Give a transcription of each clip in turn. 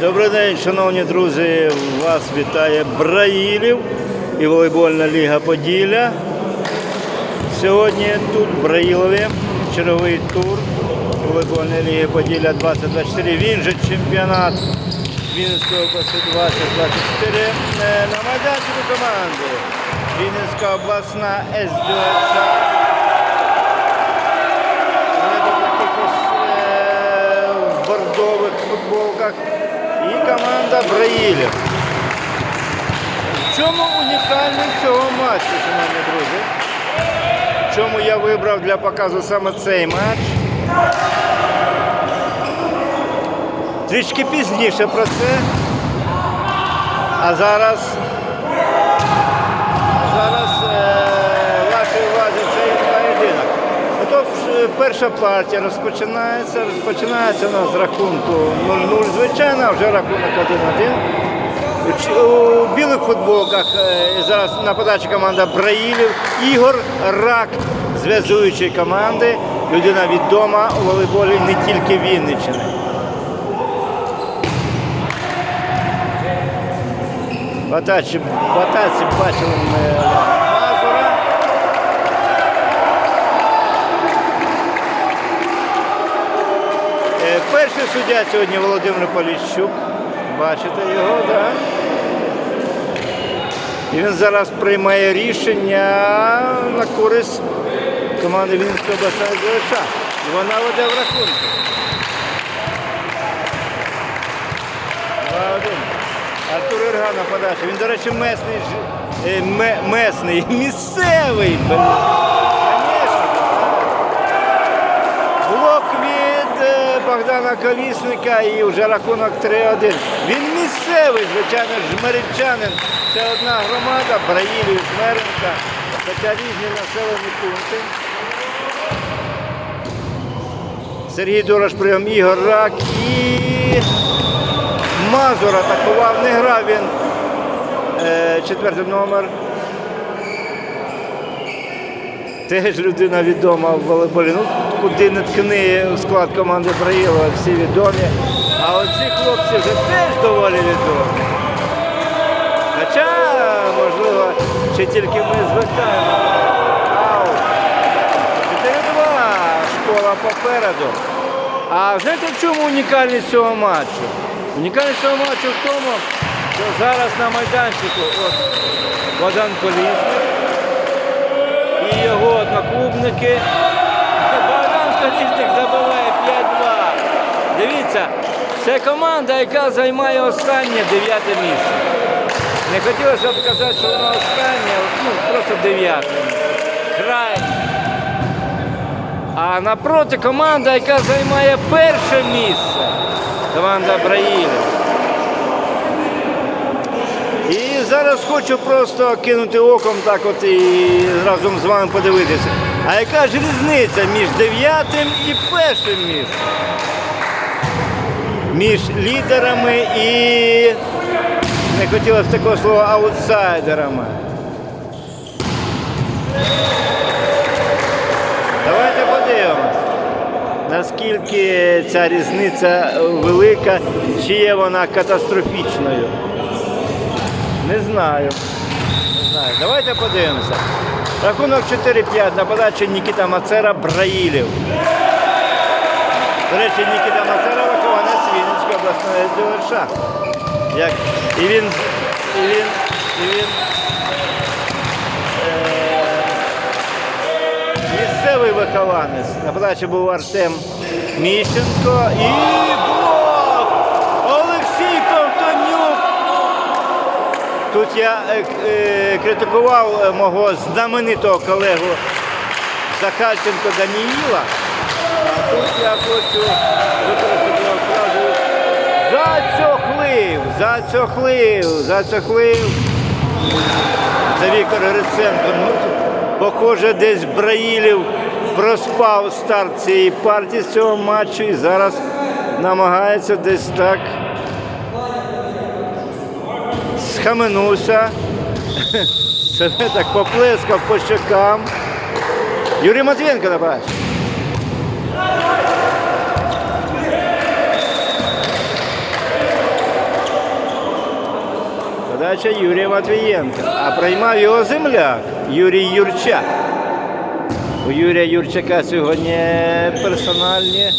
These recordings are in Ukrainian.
Добрий день, шановні друзі. Вас вітає Браїлів і волейбольна ліга Поділля. Сьогодні тут в Браїлові черговий тур волейбольної ліги Поділля 2024. Він же чемпіонат Вінницької області 2024 Е, на майданчику команди. Вінницька обласна СДО. Вони до таких ось е, в бордових футболках. І команда Браїлів. В чому унікальність цього матчу, шановні друзі? Чому я вибрав для показу саме цей матч? Трішки пізніше про це. А зараз е, вашій увазі цей поєдинок. Отож, е, перша партія розпочинається. Розпочинається вона з рахунку 0-0, звичайно, а вже рахунок 1-1. У білих футболках е, зараз на подачі команда Браїлів. Ігор Рак, зв'язуючої команди. Людина відома у волейболі не тільки Вінниччини. В атаці, бачили ми Перший суддя сьогодні Володимир Поліщук. Бачите його, так? Да? І він зараз приймає рішення на користь команди Вінницької обласної ЗВШ. Вона веде в рахунку. 2-1. Артур Іргана подача. Він, до речі, месний, е, ме- месний, місцевий. блін. Конечно. Блок від е, Богдана Колісника і вже рахунок 3-1. Він місцевий, звичайно, жмеринчанин. Це одна громада, Браїлів, Жмеринка, хоча різні населені пункти. Сергій Дорош прийом Ігор Рак і Мазур атакував, не грав він е, четвертий номер. Теж людина відома в волейболі. Куди не ткни склад команди Браїлова, всі відомі. А оці хлопці вже теж доволі відомі. Хоча, можливо, ще тільки ми. Ау. 4-2. Школа попереду. А знаєте, в чому унікальність цього матчу? Унікальність цього матчу в тому, що зараз на майданчику от, Богдан Колісник і його одноклубники. Богдан забиває 5-2. Дивіться, це команда, яка займає останнє дев'яте місце. Не хотілося б казати, що вона останнє, ну просто дев'яте. Край. А напроти команда, яка займає перше місце. Команда Браїлів. І зараз хочу просто кинути оком так от і разом з вами подивитися. А яка ж різниця між дев'ятим і першим місцем? Між лідерами і не хотілося такого слова аутсайдерами. Давайте подивимось, наскільки ця різниця велика, чи є вона катастрофічною. Не знаю. Не знаю. Давайте подивимося. Рахунок 4-5 на подачі Нікіта Мацера Браїлів. До речі, Нікіта Мацера вихованець Вінницької обласної ДВШ. Як і він, і він, і він Місцевий вихованець. На подачі був Артем Міщенко і блок! Олексій Ковтонюк. Тут я е, е, критикував е, мого знаменитого колегу Захарченко Даніїла. А тут я хочу використати фразу зацьохлив, зацьохлив, зацьохлив. Це Віктор Гриценко. Ну, похоже, десь Браїлів проспав старт цієї партії з цього матчу і зараз намагається десь так схаменувся, себе так поплескав по щекам. Юрій Матвієнко набираєш. Подача Юрія Матвієнка. А приймав його земляк Юрій Юрчак. У Юрія Юрчака сьогодні персональні.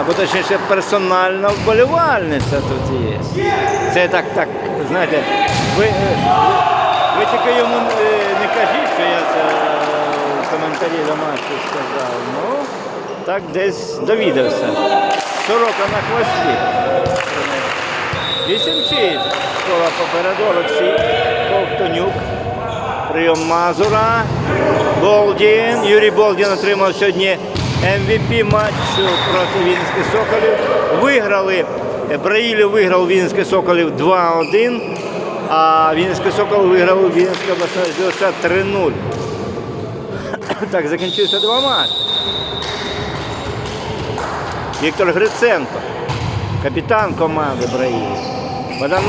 Або точніше персональна вболівальниця тут є. Це так, так, знаєте, ви, е, ви тільки йому е, не кажіть, що я це е, в коментарі до матчу сказав. Ну, так десь довідався. Сорока на хвості. 8-6. Школа попереду Олексій Ковтонюк. Прийом Мазура. Болдін. Юрій Болдін отримав сьогодні MVP матчу проти Вінницьких Соколів. Виграли. Браїлів виграв Вінницьких Соколів 2-1, а Вінницький Сокол виграв Вінницьке обласне СДО 3-0. Так закінчився два матчі. Віктор Гриценко, капітан команди Браїлів. Богдан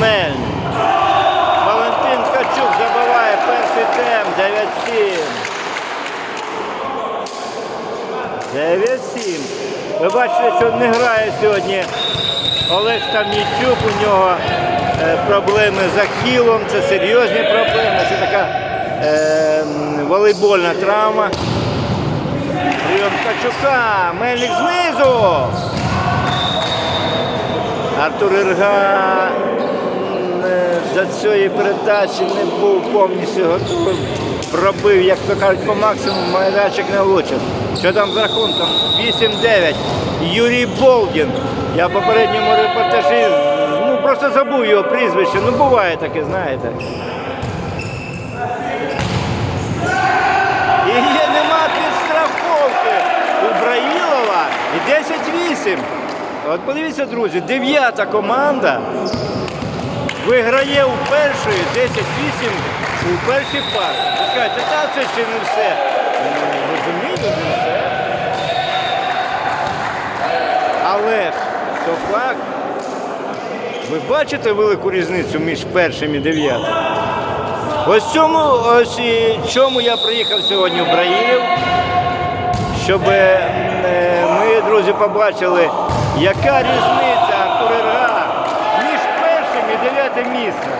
Валентин Ткачук забиває перший темп 9-7. 9-7. Ви бачите, що не грає сьогодні Олег Ставнійчук. У нього е, проблеми з ахілом. Це серйозні проблеми. Це така е, волейбольна травма. Прийом Ткачука. Мельник знизу. Артур Ірга е, до цієї передачі не був повністю готовий. Пробив, як то кажуть, по максимуму, майданчик не влучив. Що там з рахунком? 8-9. Юрій Болдін. Я в попередньому репортажі ну, просто забув його прізвище. Ну буває таке, знаєте. І є, нема підстраховки у Браїлова і 10-8. От подивіться, друзі, дев'ята команда виграє у першої 10-8 у першій парі. Ви та це ще не все. Розумієте, все. Але то факт. Ви бачите велику різницю між першим і дев'ятим? Ось цьому, ось і чому я приїхав сьогодні в Браїлів, щоб е, ми, друзі, побачили, яка різниця Артур між першим і дев'ятим місцем.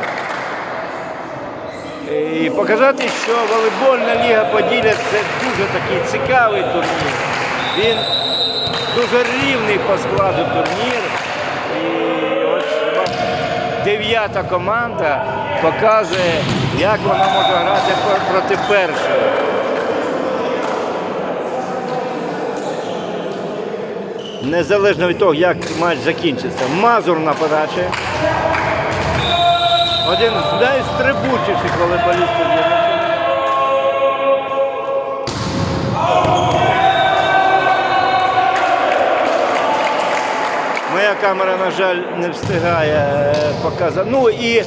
Показати, що волейбольна ліга Поділля це дуже такий цікавий турнір. Він дуже рівний по складу турнір. І ось дев'ята команда показує, як вона може грати проти першої. Незалежно від того, як матч закінчиться. Мазур на подачі. Один волейболістів Вінниці. Моя камера, на жаль, не встигає е, показати. Ну і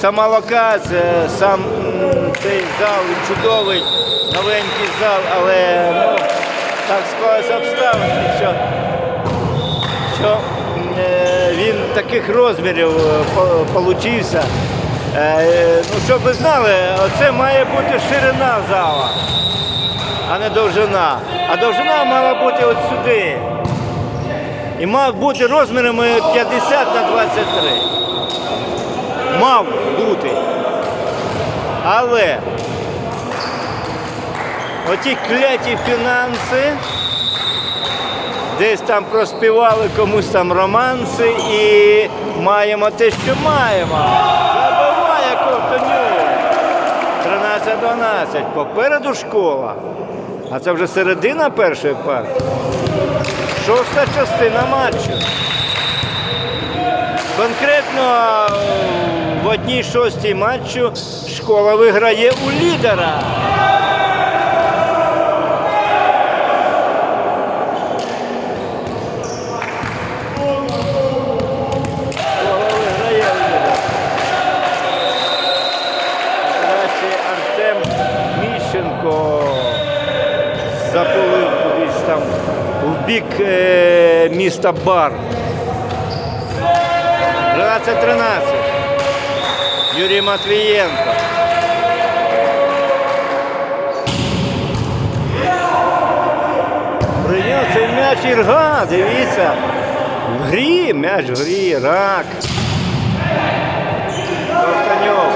сама локація, сам цей зал чудовий, новенький зал, але ну, так склалися обставини, що, що е, він таких розмірів е, по- получився. Е, ну, щоб ви знали, оце має бути ширина зала, а не довжина. А довжина мала бути от сюди. І мав бути розмірами 50 на 23. Мав бути. Але оті кляті фінанси десь там проспівали комусь там романси і маємо те, що маємо. Забиває Ковтонюк. 13-12. Попереду школа. А це вже середина першої партії. Шоста частина матчу. Конкретно е, в одній шостій матчу школа виграє у лідера. Школа виграє у лідера. Далі Артем Міщенко запулив кудись там в бік е, міста Бар. 12-13. Юрій Матвієнко. Прийняв цей м'яч Ірга, дивіться. В грі, м'яч в грі, рак. Ковтанюк.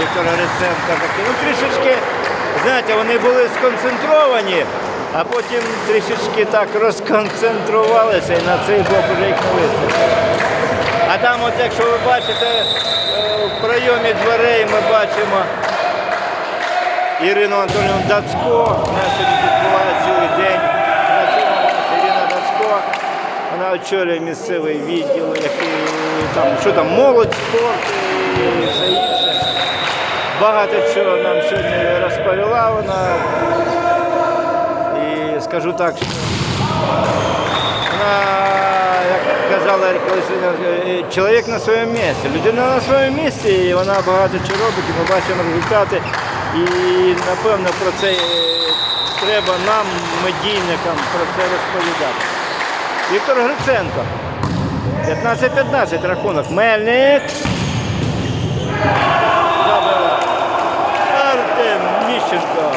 Віктор Гриценко. Ну, трішечки, знаєте, вони були сконцентровані, а потім трішечки так розконцентрувалися і на цей бок вже їх вистачило. А там, от якщо ви бачите, е, в прийомі дверей ми бачимо Ірину Анатолійовну Дацько. Нас сьогодні відбуває цілий день. На цьому Ірина Дацько. Вона очолює місцевий відділ, який там, що там, молодь, спорт і все. Багато чого нам сьогодні розповіла вона. І скажу так, що вона, як казала е, чоловік на своєму місці. Людина на своєму місці, і вона багато чого робить, і ми бачимо результати. І напевно про це е, треба нам, медійникам, про це розповідати. Віктор Гриценко. 15-15 рахунок. Мельник. Забила. Артем Міщенко.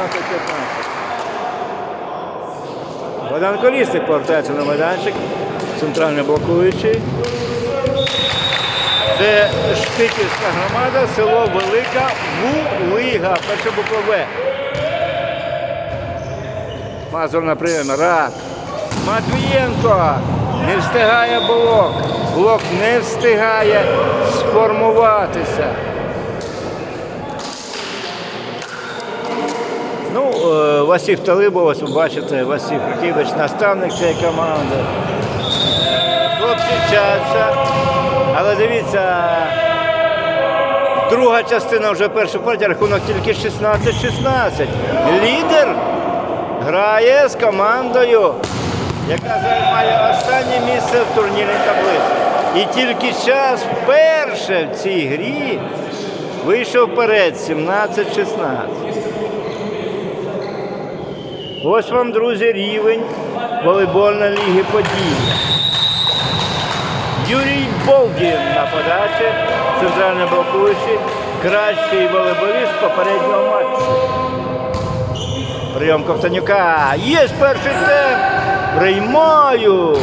16-15. Богдан Колісник повертається на майданчик. Центральний блокуючий. Це Шпиківська громада, село Велика Вулига. Перша буква В. Мазур на прийомі. Рак. Матвієнко. Не встигає блок. Блок не встигає сформуватися. Е, Талибов, ось ви бачите, Василь Проківич, наставник цієї команди. Хлопці вчаться. Але дивіться, друга частина вже першої партії, рахунок тільки 16-16. Лідер грає з командою, яка займає останнє місце в турнірній таблиці. І тільки час вперше в цій грі вийшов вперед 17-16. Ось вам, друзі, рівень волейбольної ліги Поділля. Юрій Болдін на подачі, центральний блокуючий, кращий волейболіст попереднього матчу. Прийом Ковтанюка. Є перший темп. Приймають.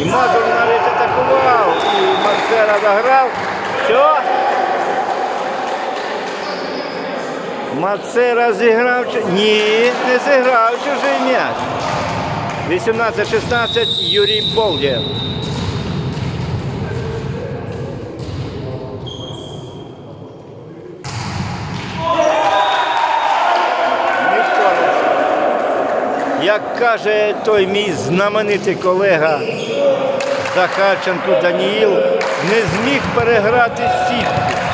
І Мазур навіть атакував. І Марцера дограв. Що? Мацера зіграв. чи- Ні, не зіграв чужий м'яч. 18-16 Юрій впорався. Як каже той мій знаменитий колега Захарченко Даніїл, не зміг переграти сітку.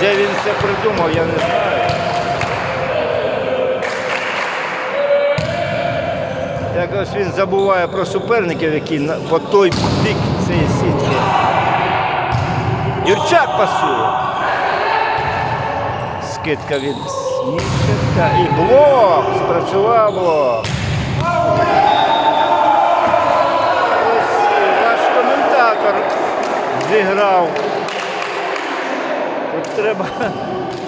Де він це придумав, я не знаю. Якось він забуває про суперників, які по той бік цієї сітки. Юрчак пасує. Скидка від Сміщенка і блок. Спрацював блок. Ось ваш коментатор зіграв. Треба,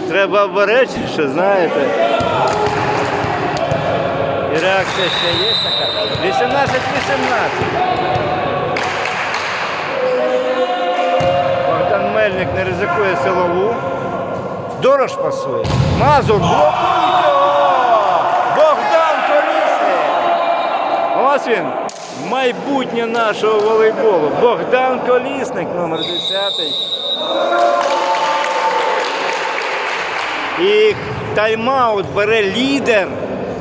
треба обережніше, знаєте. І реакція ще є така. 18-18. Богдан Мельник не ризикує силову. Дорож пасує. Мазур блокує. Богдан Колісник. Ось він. Майбутнє нашого волейболу. Богдан Колісник, номер 10. І тайм-аут бере лідер,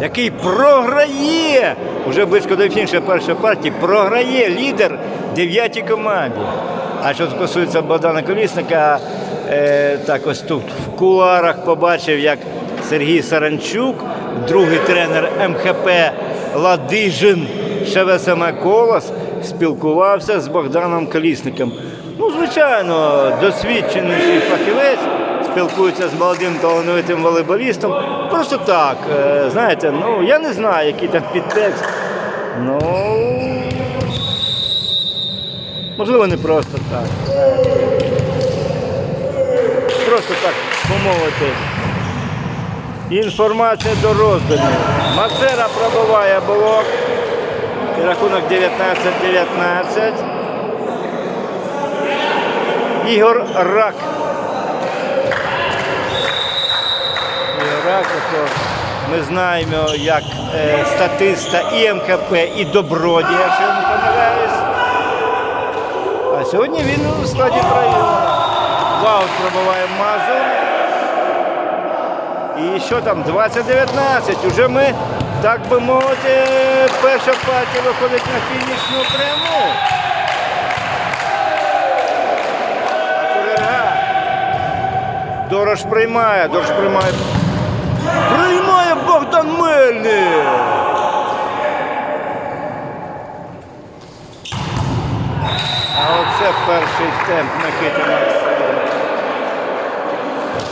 який програє. Уже близько до фінішу першої партії програє лідер дев'ятій команді. А що стосується Богдана Колісника, е, так ось тут в кулуарах побачив, як Сергій Саранчук, другий тренер МХП Ладижин ШВСМ Колос, спілкувався з Богданом Колісником. Ну, звичайно, досвідчений фахівець спілкується з молодим талановитим волейболістом. Просто так, е, знаєте, ну я не знаю, який там підтекст. Ну можливо, не просто так. Просто так помовити. Інформація до роздумів. Мацера пробиває блок. І рахунок 19-19. Ігор Рак. Ігор Рак, то ми знаємо як е, статиста і МХП, і добродія, якщо я не помиляюсь. А сьогодні він у складі правила. Ваут пробиває Мазур. І що там? 20-19. Уже ми, так би мовити, перша партія виходить на фінішну пряму. Дорож приймає, Дорож приймає. Приймає Богдан Мельник. А оце перший темп Микити Максима.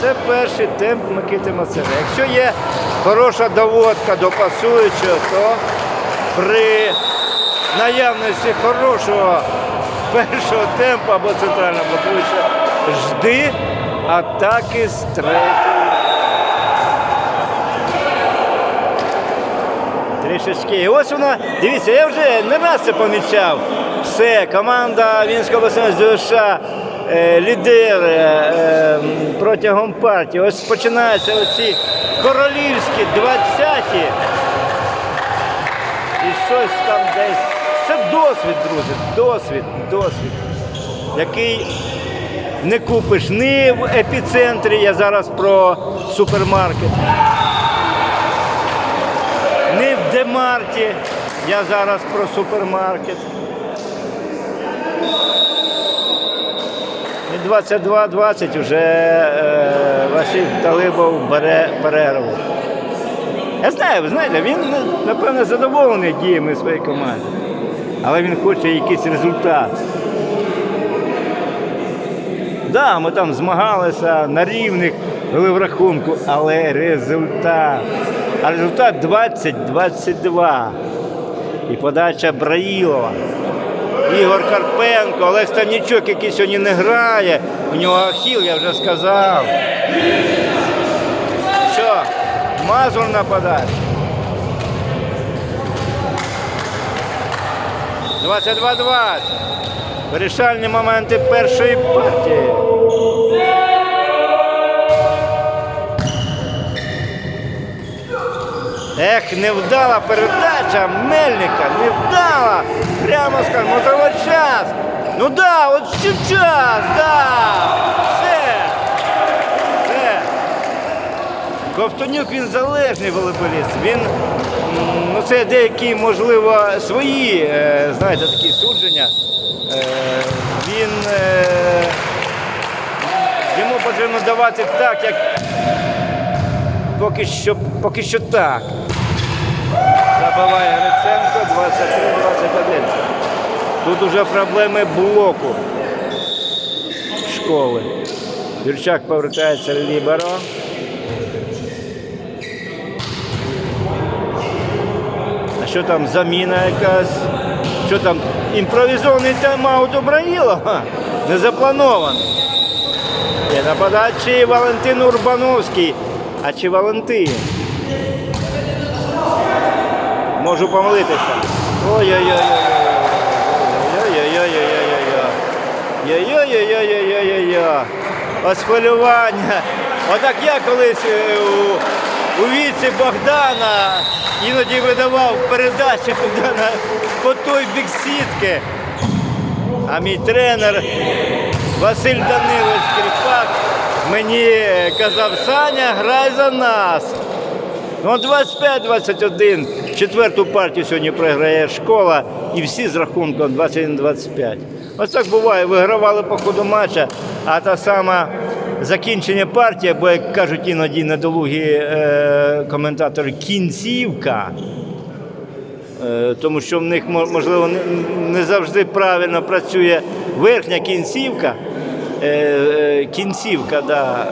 Це перший темп Микити Мацера. Якщо є хороша доводка до пасуючого, то при наявності хорошого першого темпу або центрального блокуючого жди атаки з третьої. Трішечки. І ось вона, дивіться, я вже не раз це помічав. Все, команда Вінського обласного ЗВШ, е, лідер е, е, протягом партії. Ось починаються оці королівські 20-ті. І щось там десь. Це досвід, друзі, досвід, досвід, який не купиш ні в епіцентрі, я зараз про супермаркет. Демарті, я зараз про супермаркет. І 22-20 вже е, Василь Талибов бере перерву. Я знаю, ви знаєте, він напевно задоволений діями своєї команди. Але він хоче якийсь результат. Да, ми там змагалися на рівних вели в рахунку, але результат. А результат 20-22. І подача Браїлова. Ігор Карпенко, Олег Станічук, який сьогодні не грає. У нього ахіл, я вже сказав. Що? Мазур нападає. 22-20. Вирішальні моменти першої партії. Ех, невдала передача Мельника, невдала. Прямо скажемо, от от час. Ну да, от час, да. Ковтонюк він залежний волейболіст. Він, ну це деякі, можливо, свої, е, знаєте, такі судження. Е, Він е, йому потрібно давати так, як поки що, поки що так. Забиває Гриценко 23-21. Тут уже проблеми блоку школи. Юрчак повертається ліберо. А що там заміна якась? Що там? Імпровізований тайм-аут у Браїлова? Не запланований. Є нападачі Валентин Урбановський. А чи Валентин? Можу помилитися. Ой-ой-ой. Ну, 25-21. Четверту партію сьогодні програє школа і всі з рахунком 21-25. Ось так буває. Вигравали по ходу матча, а та сама закінчення партії, або, як кажуть іноді недолугі е, коментатори, кінцівка. Е, тому що в них можливо не, завжди правильно працює верхня кінцівка. Е, е, кінцівка, да,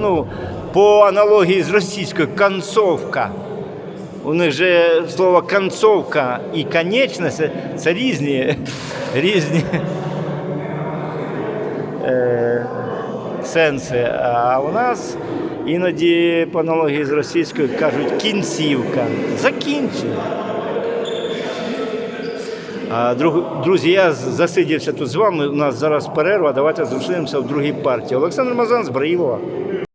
ну, по аналогії з російською концовка. У них же слово концовка і конечність це, різні, різні е, сенси. А у нас Іноді по аналогії з російською кажуть кінцівка. Закінчення. Друзі, я засидівся тут з вами. У нас зараз перерва. Давайте зустрінемося в другій партії. Олександр Мазан з Браїлова.